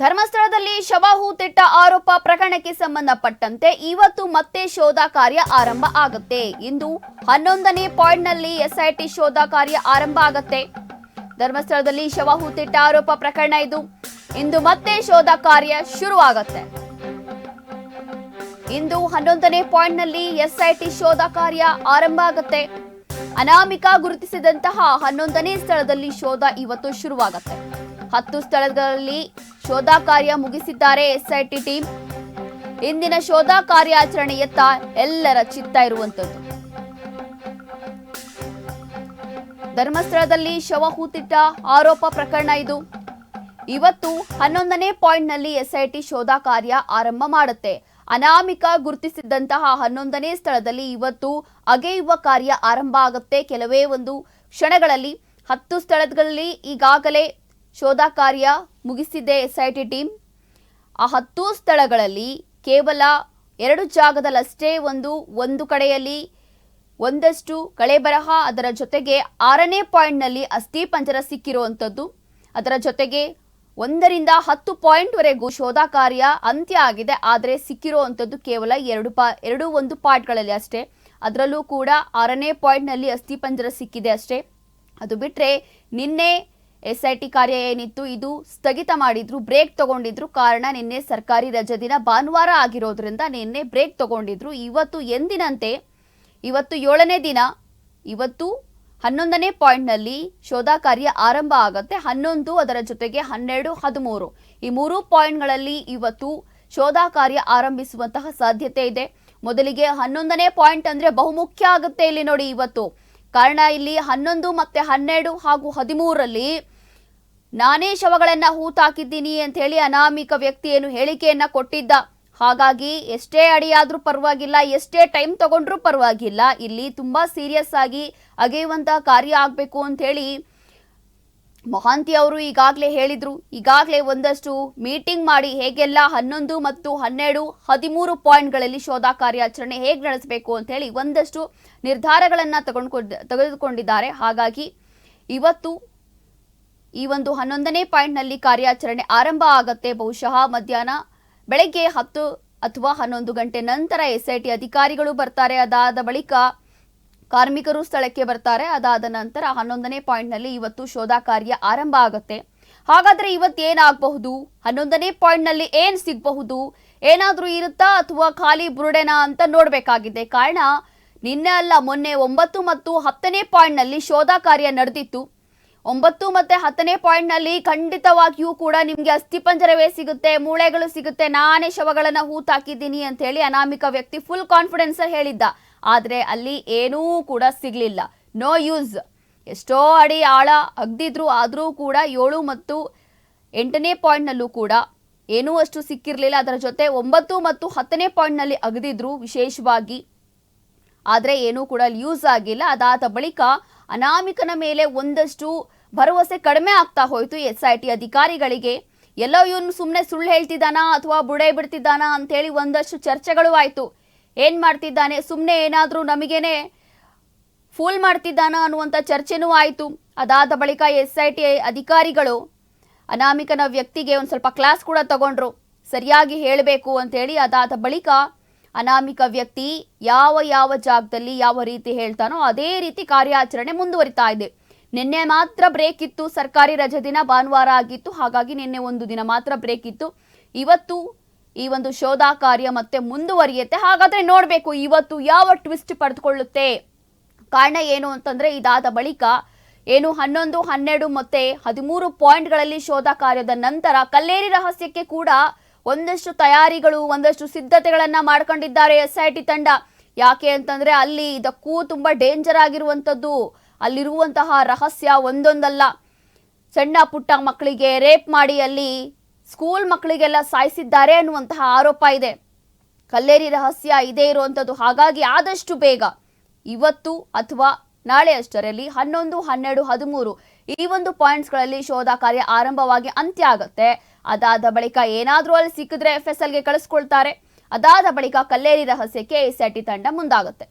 ಧರ್ಮಸ್ಥಳದಲ್ಲಿ ಶವ ಹೂತಿಟ್ಟ ಆರೋಪ ಪ್ರಕರಣಕ್ಕೆ ಸಂಬಂಧಪಟ್ಟಂತೆ ಇವತ್ತು ಮತ್ತೆ ಶೋಧ ಕಾರ್ಯ ಆರಂಭ ಆಗುತ್ತೆ. ಇಂದು ಹನ್ನೊಂದನೇ ಪಾಯಿಂಟ್ನಲ್ಲಿ ಎಸ್ಐಟಿ ಶೋಧ ಕಾರ್ಯ ಆರಂಭ ಆಗುತ್ತೆ. ಧರ್ಮಸ್ಥಳದಲ್ಲಿ ಶವ ಹೂತಿಟ್ಟ ಆರೋಪ ಪ್ರಕರಣ ಇದು. ಇಂದು ಮತ್ತೆ ಶೋಧ ಕಾರ್ಯ ಶುರುವಾಗುತ್ತೆ. ಇಂದು ಹನ್ನೊಂದನೇ ಪಾಯಿಂಟ್ನಲ್ಲಿ ಎಸ್ಐಟಿ ಶೋಧ ಕಾರ್ಯ ಆರಂಭ ಆಗುತ್ತೆ. ಅನಾಮಿಕ ಗುರುತಿಸಿದಂತಹ ಹನ್ನೊಂದನೇ ಸ್ಥಳದಲ್ಲಿ ಶೋಧ ಇವತ್ತು ಶುರುವಾಗುತ್ತೆ. ಹತ್ತು ಸ್ಥಳಗಳಲ್ಲಿ ಶೋಧ ಕಾರ್ಯ ಮುಗಿಸಿದ್ದಾರೆ ಎಸ್ಐಟಿ ಟೀಮ್. ಇಂದಿನ ಶೋಧ ಕಾರ್ಯಾಚರಣೆಯತ್ತ ಎಲ್ಲರ ಚಿತ್ತ ಇರುವಂತದ್ದು. ಧರ್ಮಸ್ಥಳದಲ್ಲಿ ಶವ ಹೂತಿಟ್ಟ ಆರೋಪ ಪ್ರಕರಣ ಇದು. ಇವತ್ತು ಹನ್ನೊಂದನೇ ಪಾಯಿಂಟ್ನಲ್ಲಿ ಎಸ್ಐಟಿ ಶೋಧ ಕಾರ್ಯ ಆರಂಭ ಮಾಡುತ್ತೆ. ಅನಾಮಿಕ ಗುರುತಿಸಿದ್ದಂತಹ ಹನ್ನೊಂದನೇ ಸ್ಥಳದಲ್ಲಿ ಇವತ್ತು ಅಗೆಯುವ ಕಾರ್ಯ ಆರಂಭ ಆಗುತ್ತೆ. ಕೆಲವೇ ಒಂದು ಕ್ಷಣಗಳಲ್ಲಿ ಹತ್ತು ಸ್ಥಳಗಳಲ್ಲಿ ಈಗಾಗಲೇ ಶೋಧ ಕಾರ್ಯ ಮುಗಿಸಿದೆ ಎಸ್ಐಟಿ ಟೀಮ್. ಆ ಹತ್ತು ಸ್ಥಳಗಳಲ್ಲಿ ಕೇವಲ ಎರಡು ಜಾಗದಲ್ಲಷ್ಟೇ ಒಂದು ಒಂದು ಕಡೆಯಲ್ಲಿ ಒಂದಷ್ಟು ಕಳೆ ಬರಹ, ಅದರ ಜೊತೆಗೆ ಆರನೇ ಪಾಯಿಂಟ್ನಲ್ಲಿ ಅಸ್ಥಿ ಪಂಜರ ಸಿಕ್ಕಿರುವಂಥದ್ದು. ಅದರ ಜೊತೆಗೆ ಒಂದರಿಂದ ಹತ್ತು ಪಾಯಿಂಟ್ವರೆಗೂ ಶೋಧ ಕಾರ್ಯ ಅಂತ್ಯ ಆಗಿದೆ. ಆದರೆ ಸಿಕ್ಕಿರುವಂಥದ್ದು ಕೇವಲ ಎರಡು ಪಾ, ಎರಡು ಒಂದು ಪಾರ್ಟ್ಗಳಲ್ಲಿ ಅಷ್ಟೇ. ಅದರಲ್ಲೂ ಕೂಡ ಆರನೇ ಪಾಯಿಂಟ್ನಲ್ಲಿ ಅಸ್ಥಿ ಪಂಜರ ಸಿಕ್ಕಿದೆ ಅಷ್ಟೇ. ಅದು ಬಿಟ್ಟರೆ ನಿನ್ನೆ ಎಸ್ ಐ ಟಿ ಕಾರ್ಯ ಏನಿತ್ತು? ಇದು ಸ್ಥಗಿತ ಮಾಡಿದ್ರು, ಬ್ರೇಕ್ ತಗೊಂಡಿದ್ರು. ಕಾರಣ ನಿನ್ನೆ ಸರ್ಕಾರಿ ರಜೆ ದಿನ ಭಾನುವಾರ ಆಗಿರೋದ್ರಿಂದ ನಿನ್ನೆ ಬ್ರೇಕ್ ತಗೊಂಡಿದ್ರು. ಇವತ್ತು ಎಂದಿನಂತೆ? ಇವತ್ತು ಏಳನೇ ದಿನ. ಇವತ್ತು ಹನ್ನೊಂದನೇ ಪಾಯಿಂಟ್ನಲ್ಲಿ ಶೋಧ ಕಾರ್ಯ ಆರಂಭ ಆಗುತ್ತೆ. ಹನ್ನೊಂದು ಅದರ ಜೊತೆಗೆ ಹನ್ನೆರಡು, ಹದಿಮೂರು. ಈ ಮೂರು ಪಾಯಿಂಟ್ಗಳಲ್ಲಿ ಇವತ್ತು ಶೋಧ ಕಾರ್ಯ ಆರಂಭಿಸುವಂತಹ ಸಾಧ್ಯತೆ ಇದೆ. ಮೊದಲಿಗೆ ಹನ್ನೊಂದನೇ ಪಾಯಿಂಟ್ ಅಂದ್ರೆ ಬಹುಮುಖ್ಯ ಆಗುತ್ತೆ ಇಲ್ಲಿ ನೋಡಿ ಇವತ್ತು. ಕಾರಣ ಇಲ್ಲಿ ಹನ್ನೊಂದು ಮತ್ತೆ ಹನ್ನೆರಡು ಹಾಗೂ ಹದಿಮೂರರಲ್ಲಿ ನಾನೇ ಶವಗಳನ್ನ ಹೂತಾಕಿದ್ದೀನಿ ಅಂತ ಹೇಳಿ ಅನಾಮಿಕ ವ್ಯಕ್ತಿ ಏನು ಹೇಳಿಕೆಯನ್ನ ಕೊಟ್ಟಿದ್ದ. ಹಾಗಾಗಿ ಎಷ್ಟೇ ಅಡಿಯಾದ್ರೂ ಪರವಾಗಿಲ್ಲ, ಎಷ್ಟೇ ಟೈಮ್ ತಗೊಂಡ್ರೂ ಪರವಾಗಿಲ್ಲ. ಇಲ್ಲಿ ತುಂಬಾ ಸೀರಿಯಸ್ ಆಗಿ ಅಗೆಯುವಂತಹ ಕಾರ್ಯ ಆಗಬೇಕು ಅಂತ ಹೇಳಿ ಮಹಾಂತಿ ಅವರು ಈಗಾಗಲೇ ಹೇಳಿದ್ರು, ಈಗಾಗಲೇ ಒಂದಷ್ಟು ಮೀಟಿಂಗ್ ಮಾಡಿ ಹೇಗೆಲ್ಲ ಹನ್ನೊಂದು ಮತ್ತು ಹನ್ನೆರಡು, ಹದಿಮೂರು ಪಾಯಿಂಟ್ಗಳಲ್ಲಿ ಶೋಧ ಕಾರ್ಯಾಚರಣೆ ಹೇಗೆ ನಡೆಸಬೇಕು ಅಂತ ಹೇಳಿ ಒಂದಷ್ಟು ನಿರ್ಧಾರಗಳನ್ನು ತಗೊಂಡ್ಕೊಂಡ್, ತೆಗೆದುಕೊಂಡಿದ್ದಾರೆ. ಹಾಗಾಗಿ ಇವತ್ತು ಈ ಒಂದು ಹನ್ನೊಂದನೇ ಪಾಯಿಂಟ್ನಲ್ಲಿ ಕಾರ್ಯಾಚರಣೆ ಆರಂಭ ಆಗತ್ತೆ. ಬಹುಶಃ ಮಧ್ಯಾಹ್ನ ಬೆಳಗ್ಗೆ ಹತ್ತು ಅಥವಾ ಹನ್ನೊಂದು ಗಂಟೆ ನಂತರ ಎಸ್ಐಟಿ ಅಧಿಕಾರಿಗಳು ಬರ್ತಾರೆ. ಅದಾದ ಬಳಿಕ ಕಾರ್ಮಿಕರು ಸ್ಥಳಕ್ಕೆ ಬರ್ತಾರೆ. ಅದಾದ ನಂತರ ಹನ್ನೊಂದನೇ ಪಾಯಿಂಟ್ನಲ್ಲಿ ಇವತ್ತು ಶೋಧ ಕಾರ್ಯ ಆರಂಭ ಆಗುತ್ತೆ. ಹಾಗಾದ್ರೆ ಇವತ್ತೇನಾಗಬಹುದು? ಹನ್ನೊಂದನೇ ಪಾಯಿಂಟ್ನಲ್ಲಿ ಏನ್ ಸಿಗಬಹುದು? ಏನಾದ್ರೂ ಇರುತ್ತಾ ಅಥವಾ ಖಾಲಿ ಬುರುಡೆನಾ ಅಂತ ನೋಡಬೇಕಾಗಿದೆ. ಕಾರಣ, ನಿನ್ನೆ ಅಲ್ಲ, ಮೊನ್ನೆ ಒಂಬತ್ತು ಮತ್ತು ಹತ್ತನೇ ಪಾಯಿಂಟ್ನಲ್ಲಿ ಶೋಧ ಕಾರ್ಯ ನಡೆದಿತ್ತು. ಒಂಬತ್ತು ಮತ್ತೆ ಹತ್ತನೇ ಪಾಯಿಂಟ್ನಲ್ಲಿ ಖಂಡಿತವಾಗಿಯೂ ಕೂಡ ನಿಮಗೆ ಅಸ್ಥಿಪಂಜರವೇ ಸಿಗುತ್ತೆ, ಮೂಳೆಗಳು ಸಿಗುತ್ತೆ. ನಾನೇ ಶವಗಳನ್ನ ಹೂತಾಕಿದ್ದೀನಿ ಅಂತ ಹೇಳಿ ಅನಾಮಿಕ ವ್ಯಕ್ತಿ ಫುಲ್ ಕಾನ್ಫಿಡೆನ್ಸ್ ಹೇಳಿದ್ದ. ಆದ್ರೆ ಅಲ್ಲಿ ಏನೂ ಕೂಡ ಸಿಗಲಿಲ್ಲ. ನೋ ಯೂಸ್ ಎಷ್ಟೋ ಅಡಿ ಆಳ ಅಗ್ದಿದ್ರು ಆದರೂ ಕೂಡ ಏಳು ಮತ್ತು ಎಂಟನೇ ಪಾಯಿಂಟ್ನಲ್ಲೂ ಕೂಡ ಏನೂ ಅಷ್ಟು ಸಿಕ್ಕಿರಲಿಲ್ಲ. ಅದರ ಜೊತೆ ಒಂಬತ್ತು ಮತ್ತು ಹತ್ತನೇ ಪಾಯಿಂಟ್ನಲ್ಲಿ ಅಗದಿದ್ರು ವಿಶೇಷವಾಗಿ. ಆದರೆ ಏನೂ ಕೂಡ ಯೂಸ್ ಆಗಿಲ್ಲ. ಅದಾದ ಬಳಿಕ ಅನಾಮಿಕನ ಮೇಲೆ ಒಂದಷ್ಟು ಭರವಸೆ ಕಡಿಮೆ ಆಗ್ತಾ ಹೋಯಿತು. ಎಸ್ ಐ ಟಿ ಅಧಿಕಾರಿಗಳಿಗೆ ಎಲ್ಲೋ ಇವನು ಸುಮ್ಮನೆ ಸುಳ್ಳು ಹೇಳ್ತಿದ್ದಾನಾ ಅಥವಾ ಬುಡೆ ಬಿಡ್ತಿದ್ದಾನಾ ಅಂತೇಳಿ ಒಂದಷ್ಟು ಚರ್ಚೆಗಳು ಆಯಿತು. ಏನು ಮಾಡ್ತಿದ್ದಾನೆ? ಸುಮ್ಮನೆ ಏನಾದರೂ ನಮಗೇನೆ ಫೂಲ್ ಮಾಡ್ತಿದ್ದಾನ ಅನ್ನುವಂಥ ಚರ್ಚೆನೂ ಆಯಿತು. ಅದಾದ ಬಳಿಕ ಎಸ್ ಐ ಟಿ ಅಧಿಕಾರಿಗಳು ಅನಾಮಿಕನ ವ್ಯಕ್ತಿಗೆ ಒಂದು ಸ್ವಲ್ಪ ಕ್ಲಾಸ್ ಕೂಡ ತಗೊಂಡ್ರು. ಸರಿಯಾಗಿ ಹೇಳಬೇಕು ಅಂತೇಳಿ ಅದಾದ ಬಳಿಕ ಅನಾಮಿಕ ವ್ಯಕ್ತಿ ಯಾವ ಯಾವ ಜಾಗದಲ್ಲಿ ಯಾವ ರೀತಿ ಹೇಳ್ತಾನೋ ಅದೇ ರೀತಿ ಕಾರ್ಯಾಚರಣೆ ಮುಂದುವರಿತಾ ಇದೆ. ನಿನ್ನೆ ಮಾತ್ರ ಬ್ರೇಕ್ ಇತ್ತು. ಸರ್ಕಾರಿ ರಜೆ ದಿನ ಭಾನುವಾರ ಆಗಿತ್ತು. ಹಾಗಾಗಿ ನಿನ್ನೆ ಒಂದು ದಿನ ಮಾತ್ರ ಬ್ರೇಕ್ ಇತ್ತು. ಇವತ್ತು ಈ ಒಂದು ಶೋಧ ಕಾರ್ಯ ಮತ್ತೆ ಮುಂದುವರಿಯುತ್ತೆ. ಹಾಗಾದ್ರೆ ನೋಡಬೇಕು ಇವತ್ತು ಯಾವ ಟ್ವಿಸ್ಟ್ ಪಡೆದುಕೊಳ್ಳುತ್ತೆ. ಕಾರಣ ಏನು ಅಂತಂದ್ರೆ ಇದಾದ ಬಳಿಕ ಏನು ಹನ್ನೊಂದು, ಹನ್ನೆರಡು ಮತ್ತೆ ಹದಿಮೂರು ಪಾಯಿಂಟ್ಗಳಲ್ಲಿ ಶೋಧ ಕಾರ್ಯದ ನಂತರ ಕಲ್ಲೇರಿ ರಹಸ್ಯಕ್ಕೆ ಕೂಡ ಒಂದಷ್ಟು ತಯಾರಿಗಳು, ಒಂದಷ್ಟು ಸಿದ್ಧತೆಗಳನ್ನ ಮಾಡ್ಕೊಂಡಿದ್ದಾರೆ ಎಸ್ ಐ ಟಿ ತಂಡ. ಯಾಕೆ ಅಂತಂದ್ರೆ ಅಲ್ಲಿ ಇದಕ್ಕೂ ತುಂಬಾ ಡೇಂಜರ್ ಆಗಿರುವಂಥದ್ದು. ಅಲ್ಲಿರುವಂತಹ ರಹಸ್ಯ ಒಂದೊಂದಲ್ಲ. ಸಣ್ಣ ಪುಟ್ಟ ಮಕ್ಕಳಿಗೆ ರೇಪ್ ಮಾಡಿ ಅಲ್ಲಿ ಸ್ಕೂಲ್ ಮಕ್ಕಳಿಗೆಲ್ಲ ಸಾಯಿಸಿದ್ದಾರೆ ಅನ್ನುವಂತಹ ಆರೋಪ ಇದೆ. ಕಲ್ಲೇರಿ ರಹಸ್ಯ ಇದೇ ಇರುವಂಥದ್ದು ಹಾಗಾಗಿ ಆದಷ್ಟು ಬೇಗ ಇವತ್ತು ಅಥವಾ ನಾಳೆ ಅಷ್ಟರಲ್ಲಿ ಹನ್ನೊಂದು, ಹನ್ನೆರಡು, ಹದಿಮೂರು ಈ ಒಂದು ಪಾಯಿಂಟ್ಸ್ಗಳಲ್ಲಿ ಶೋಧ ಕಾರ್ಯ ಆರಂಭವಾಗಿ ಅಂತ್ಯ ಆಗುತ್ತೆ. ಅದಾದ ಬಳಿಕ ಏನಾದರೂ ಅಲ್ಲಿ ಸಿಕ್ಕಿದ್ರೆ ಎಫ್ ಎಸ್ ಎಲ್ಗೆ ಕಳಿಸ್ಕೊಳ್ತಾರೆ. ಅದಾದ ಬಳಿಕ ಕಲ್ಲೇರಿ ರಹಸ್ಯಕ್ಕೆ ಎಸ್ ಐ ಟಿ ತಂಡ ಮುಂದಾಗುತ್ತೆ.